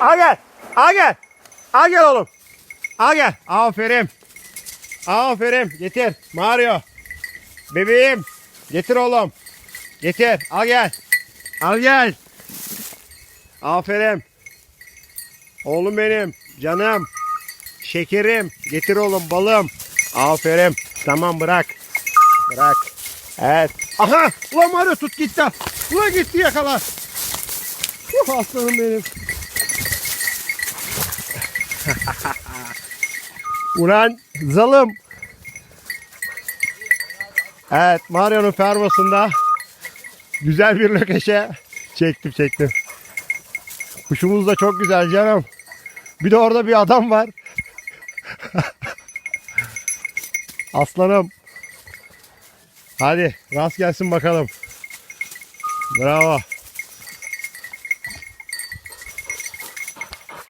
Al gel. Al gel. Al gel oğlum. Al gel. Aferin. Aferin. Getir. Mario. Bebeğim. Getir oğlum. Getir. Al gel. Al gel. Aferin. Oğlum benim. Canım. Şekerim. Getir oğlum balım. Aferin. Tamam bırak. Bırak. Evet. Aha. Ulan Mario tut gitti. Ulan gitti yakala. Uh, aslanım benim. Ulan zalım. Evet Mario'nun fermasında güzel bir lökeşe çektim çektim. Kuşumuz da çok güzel canım. Bir de orada bir adam var. Aslanım. Hadi rast gelsin bakalım. Bravo.